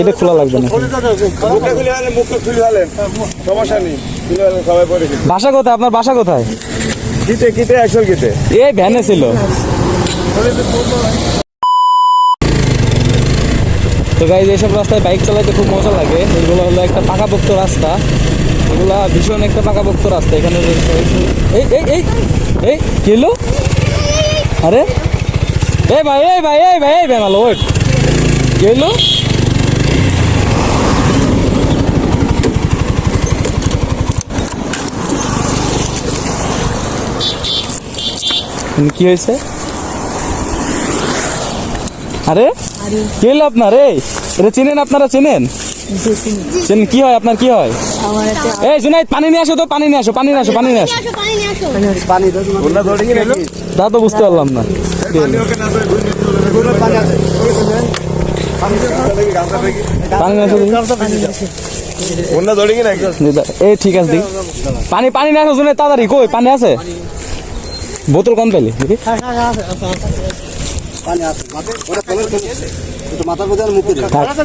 এটা খোলা লাগবে না। মুখটা খুলে ফেলেন মুখটা খুলে ফেলেন সমস্যা নেই। খুলে ফেলেন সবাই পরে কিছু বাসা কোথায়? আপনার বাসা কোথায়? কিতে কিতে একশো কিতে এই ভ্যানে ছিল। তো গাইজ এইসব রাস্তায় বাইক চালাতে খুব মজা লাগে। এগুলো হলো একটা পাকাপোক্ত রাস্তা। এগুলা ভীষণ একটা পাকাপোক্ত রাস্তা। এখানে এই এই এই এই কি হলো? আরে? এই ভাই এই ভাই এই ভাই এই বেনালো ওয়েট। কি কি হয়েছে? আরে কি হলো আপনার? এই এটা চিনেন আপনারা? চিনেন? চিনেন কি হয় আপনার? কি হয়? এই জুনাইদ পানি নিয়ে আসো তো পানি নিয়ে আসো পানি নিয়ে আসো পানি নিয়ে আসো। পানি নিয়ে আসো। পানি দাও তোমার। ওনা ধরে কি নাকি? তা তো বুঝতে পারলাম না। এই ঠিক আছে পানি পানি আসো জুনাইদ তাড়াতাড়ি, কই, পানি আছে? বোতল কম পেলি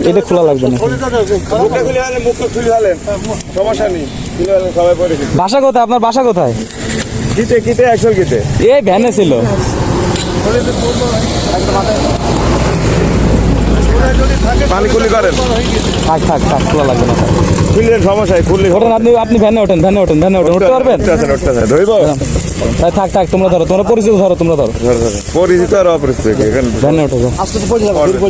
এটা খোলা লাগবে না বাসা কোথায়? আপনার বাসা কোথায়? কিতে কিতে একশো কিতে এই ভ্যানে ছিল। পানি কুলি করেন। থাক থাক থাক খোলা লাগবে না। সমস্যা খুললে ওঠেন আপনি আপনি ভ্যানে ওঠেন ভ্যানে ওঠেন ভ্যানে ওঠেন উঠতে পারবেন? তাই থাক থাক তোমরা ধরো তোমরা পরিচিত ধরো তোমরা ধরো। পরিচিত আর অপরিচিত ভ্যানে ওঠো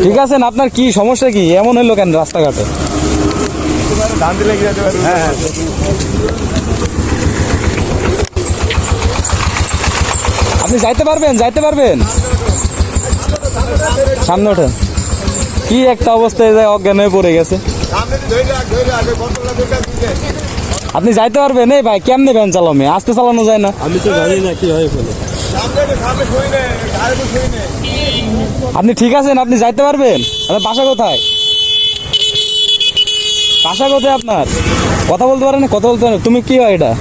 ঠিক আছে আপনার কি সমস্যা কি? এমন হইল কেন রাস্তাঘাটে? ধান দিলে? হ্যাঁ হ্যাঁ। আপনি যাইতে পারবেন যাইতে পারবেন। সামনে ওঠেন। কি একটা অবস্থায় যায় অজ্ঞান হয়ে পড়ে গেছে। আপনি যাইতে পারবেন? এই ভাই কেমনে ভ্যান চালামে? আস্তে চালানো যায় না। আমি তো জানি না কি হয় নে। আপনি ঠিক আছেন? আপনি যাইতে পারবেন? আপনার বাসা কোথায়? বাসা কোথায় আপনার? কথা বলতে পারেন? কথা বলতে পারেন? তুমি কি হয় এটা?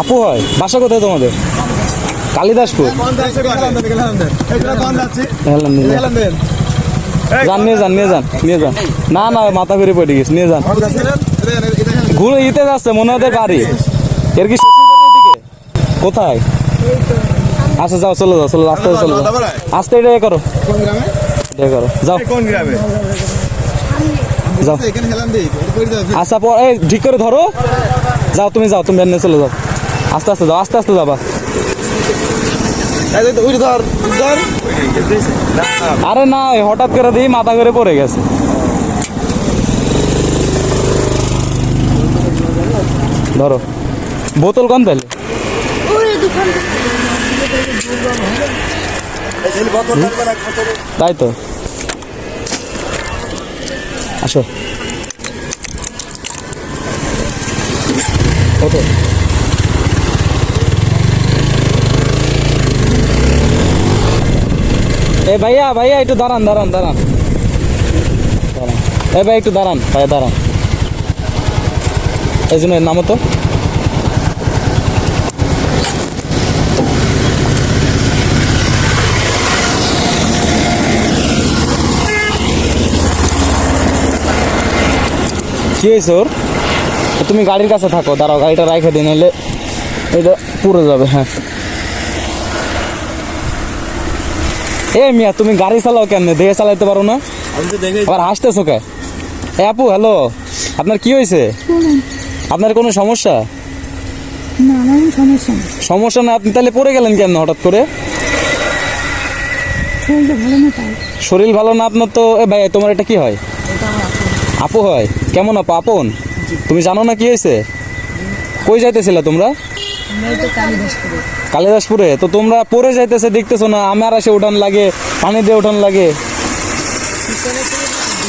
আপু হয়। বাসা কোথায় তোমাদের? কালিদাসপুর। যান। নিয়ে যান নিয়ে যান নিয়ে যান না না, মাথা ঘুরে পড়ে গেছে নিয়ে যান ঘুরে ইতে যাচ্ছে, মনে ওদের বাড়ি। এর কি কোথায়? আচ্ছা যাও, চলে যাও, চলো আস্তে চলে যাও। আস্তে এটা করো। এটা করো। যাও। কোন গ্রামে যাও। আচ্ছা পর এই, ঠিক করে ধরো। যাও, তুমি যাও, তুমি ভ্যানে চলে যাও। আস্তে আস্তে যাও, আস্তে আস্তে যাবা। আরে না হঠাৎ করে দিই মাথা করে পড়ে গেছে। ধরো। বোতল কোন তাহলে। তাই তো। আসো। এ ভাইয়া ভাইয়া, একটু দাঁড়ান দাঁড়ান দাঁড়ান। দাঁড়ান। এ ভাই, একটু দাঁড়ান, ভাইয়া, দাঁড়ান। এই জন্য এর নামও তো। কি হয়েছে ওর? তুমি গাড়ির কাছে থাকো, দাঁড়াও, গাড়িটা রাখে দিন এলে এটা পুরো যাবে হ্যাঁ। এ মিয়া তুমি গাড়ি চালাও কেমনে? দেখে চালাইতে পারো না? আবার হাসতেছো কে? এ আপু হ্যালো আপনার কি হয়েছে আপনার কোনো সমস্যা? সমস্যা না আপনি তাহলে পড়ে গেলেন কেন হঠাৎ করে? শরীর ভালো না আপনার তো এ ভাই তোমার এটা কি হয়? আপু হয়। কেমন আপু আপন? তুমি জানো না কি হয়েছে কই যাইতেছিলা তোমরা? কালিদাসপুরে। তো তোমরা পরে যাইতেছে দেখতেছো না আমার আসে উঠান লাগে পানি দিয়ে উঠান লাগে।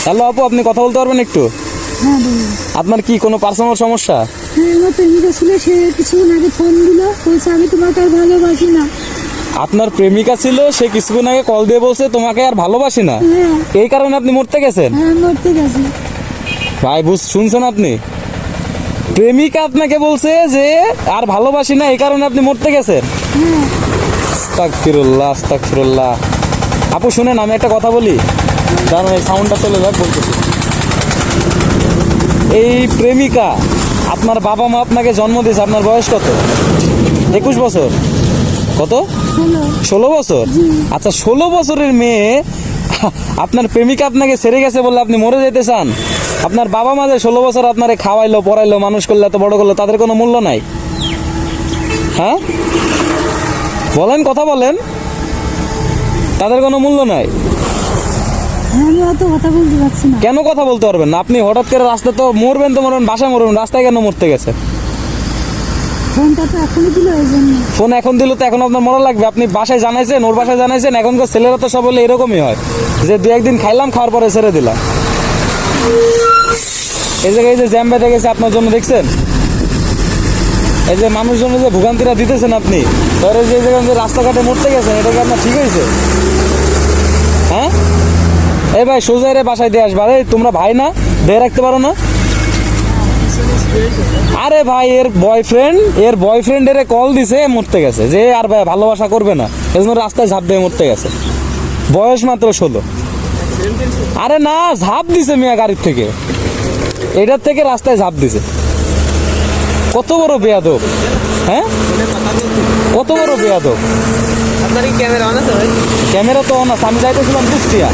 হ্যালো আপু আপনি কথা বলতে পারবেন একটু? হ্যাঁ আপনার কি কোনো পার্সোনাল সমস্যা? হ্যাঁ আপনার প্রেমিকা ছিল সে কিছুক্ষণ আগে কল দিয়ে বলছে তোমাকে আর ভালোবাসি না। হ্যাঁ। এই কারণে আপনি মরতে গেছেন? ভাই বুঝ শুনছেন আপনি? প্রেমিকা আপনাকে বলছে যে আর ভালোবাসি না এই কারণে আপনি মরতে গেছেন। আস্তাগফিরুল্লাহ আস্তাগফিরুল্লাহ। আপু শুনেন আমি একটা কথা বলি। দাঁড়ান এই সাউন্ডটা চলে যাক বলতেছি। এই প্রেমিকা আপনার বাবা মা আপনাকে জন্ম দিয়েছে আপনার বয়স কত? একুশ বছর। কত? ষোলো। বছর? আচ্ছা ষোলো বছরের মেয়ে আপনার প্রেমিকা আপনাকে ছেড়ে গেছে বলে আপনি মরে যেতে চান। আপনার বাবা মা যে ষোলো বছর আপনারে খাওয়াইলো পড়াইলো মানুষ করল এত বড় করল তাদের কোনো মূল্য নাই। হ্যাঁ? বলেন কথা বলেন। তাদের কোনো মূল্য নাই। কেন কথা বলতে পারবেন না? আপনি হঠাৎ করে রাস্তা তো মরবেন তো মরবেন বাসায় মরবেন রাস্তায় কেন মরতে গেছে ফোন এখন দিল তো এখন আপনার মরা লাগবে? আপনি বাসায় জানাইছেন, ওর বাসায় জানাইছেন, এখনকার ছেলেরা তো সব হলে এরকমই হয়। যে দু একদিন খাইলাম, খাওয়ার পরে ছেড়ে দিলাম। এই জায়গায় যে জ্যাম বেঁধে গেছে আপনার জন্য, দেখছেন? এই যে মানুষজন যে ভোগান্তিরা দিতেছেন আপনি ধরে যে জায়গায় যে রাস্তাঘাটে মরতে গেছেন, এটা কি আপনার ঠিক হয়েছে? হ্যাঁ? এই ভাই সোজা রে বাসায় দিয়ে আসবা। আরে তোমরা ভাই না দিয়ে রাখতে পারো না। আরে ভাই এর বয়ফ্রেন্ড এর বয়ফ্রেন্ড এর কল দিছে মরতে গেছে। যে আর ভাই ভালোবাসা করবে না। এজন্য রাস্তায় ঝাঁপ দিয়ে মরতে গেছে। বয়স মাত্র ষোলো। আরে না ঝাঁপ দিছে মিয়া গাড়ির থেকে। এটার থেকে রাস্তায় ঝাঁপ দিছে। কত বড় বেয়াদব। হ্যাঁ? কত বড় বেয়াদব। আপনার ক্যামেরা অন আছে ক্যামেরা তো অন আছে আমি যাইতেছিলাম কুষ্টিয়া।